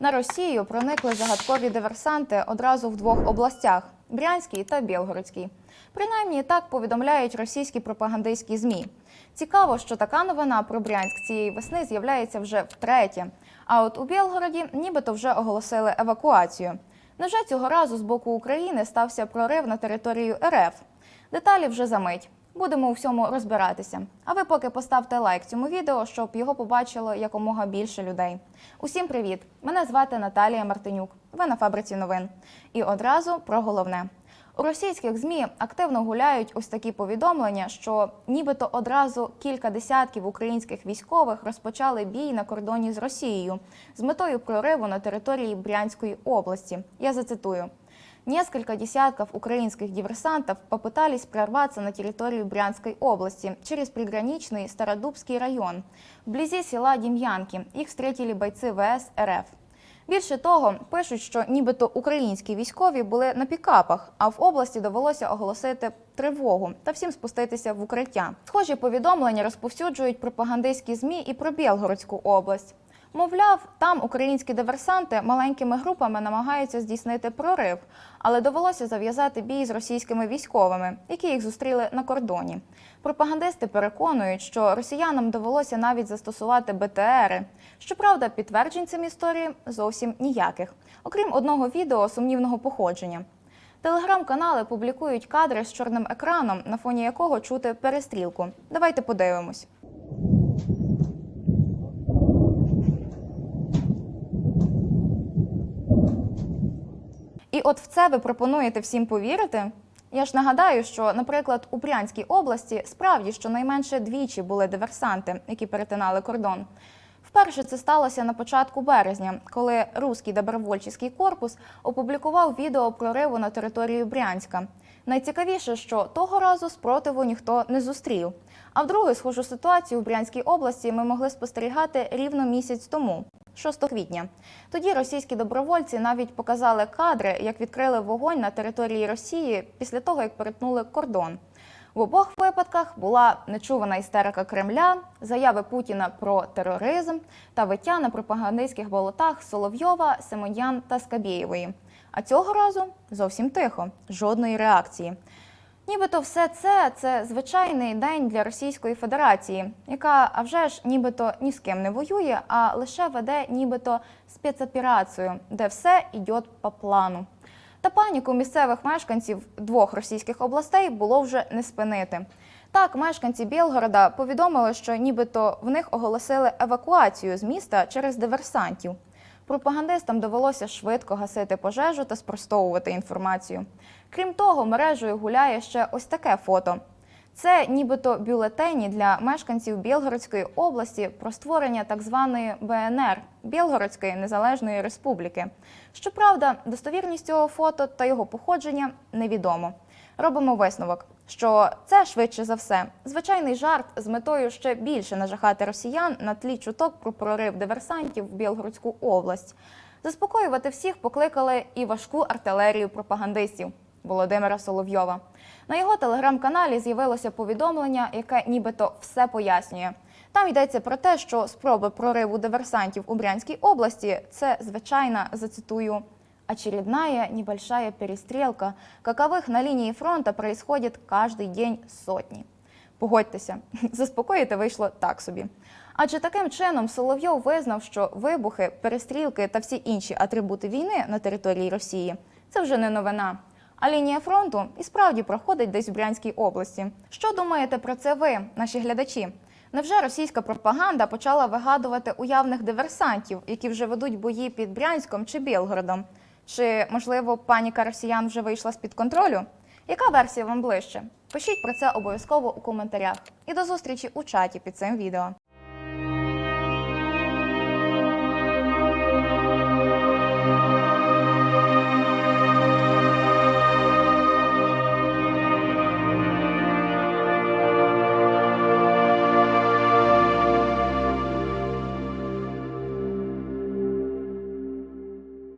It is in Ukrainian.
На Росію проникли загадкові диверсанти одразу в двох областях Брянській та Білгородській. Принаймні так повідомляють російські пропагандистські змі. Цікаво, що така новина про Брянськ цієї весни з'являється вже втретє. А от у Білгороді нібито вже оголосили евакуацію. Невже цього разу з боку України стався прорив на територію РФ? Деталі вже за мить. Будемо у всьому розбиратися. А ви поки поставте лайк цьому відео, щоб його побачило якомога більше людей. Усім привіт! Мене звати Наталія Мартинюк. Ви на фабриці новин. І одразу про головне. У російських змі активно гуляють ось такі повідомлення, що нібито одразу кілька десятків українських військових розпочали бій на кордоні з Росією з метою прориву на території Брянської області. Я зацитую. Несколько десятков украинских диверсантов попытались прорваться на территорию Брянской области через приграничный Стародубский район. Вблизи села Дем'янки їх встретили бойці ВС РФ. Більше того, пишуть, що нібито українські військові були на пікапах, а в області довелося оголосити тривогу та всім спуститися в укриття. Схожі повідомлення розповсюджують пропагандистські змі і про Білгородську область. Мовляв, там українські диверсанти маленькими групами намагаються здійснити прорив, але довелося зав'язати бій з російськими військовими, які їх зустріли на кордоні. Пропагандисти переконують, що росіянам довелося навіть застосувати БТРи. Щоправда, підтверджень цим історії зовсім ніяких, окрім одного відео сумнівного походження. Телеграм-канали публікують кадри з чорним екраном, на фоні якого чути перестрілку. Давайте подивимось. І от в це ви пропонуєте всім повірити? Я ж нагадаю, що, наприклад, у Брянській області справді щонайменше двічі були диверсанти, які перетинали кордон. Вперше це сталося на початку березня, коли руський добровольчий корпус опублікував відео прориву на територію Брянська. Найцікавіше, що того разу спротиву ніхто не зустрів. А вдруге, схожу ситуацію у Брянській області ми могли спостерігати рівно місяць тому. 6 квітня. Тоді російські добровольці навіть показали кадри, як відкрили вогонь на території Росії після того, як перетнули кордон. В обох випадках була нечувана істерика Кремля, заяви Путіна про тероризм та виття на пропагандистських болотах Соловйова, Семенян та Скабєєвої. А цього разу зовсім тихо, жодної реакції. Нібито все це це звичайний день для Російської Федерації, яка а вже ж нібито ні з ким не воює, а лише веде нібито спецоперацію, де все йде по плану. Та паніку місцевих мешканців двох російських областей було вже не спинити. Так, мешканці Білгорода повідомили, що нібито в них оголосили евакуацію з міста через диверсантів. Пропагандистам довелося швидко гасити пожежу та спростовувати інформацію. Крім того, мережею гуляє ще ось таке фото. Це нібито бюлетені для мешканців Білгородської області про створення так званої БНР Білгородської Незалежної Республіки. Щоправда, достовірність цього фото та його походження невідомо. Робимо висновок, що це швидше за все звичайний жарт з метою ще більше нажахати росіян на тлі чуток про прорив диверсантів в Білгородську область. Заспокоювати всіх покликали і важку артилерію пропагандистів Володимира Соловйова. На його телеграм-каналі з'явилося повідомлення, яке нібито все пояснює. Там йдеться про те, що спроби прориву диверсантів у Брянській області це звичайна, зацитую, очередная небольшая перестрелка, каковых на линии фронта происходит каждый день сотні. Погодьтеся, заспокоїти вийшло так собі. Адже таким чином Соловйов визнав, що вибухи, перестрілки та всі інші атрибути війни на території Росії це вже не новина. А лінія фронту і справді проходить десь в Брянській області. Що думаєте про це ви, наші глядачі? Невже російська пропаганда почала вигадувати уявних диверсантів, які вже ведуть бої під Брянськом чи Білгородом? Чи, можливо, паніка росіян вже вийшла з-під контролю? Яка версія вам ближче? Пишіть про це обов'язково у коментарях. І до зустрічі у чаті під цим відео.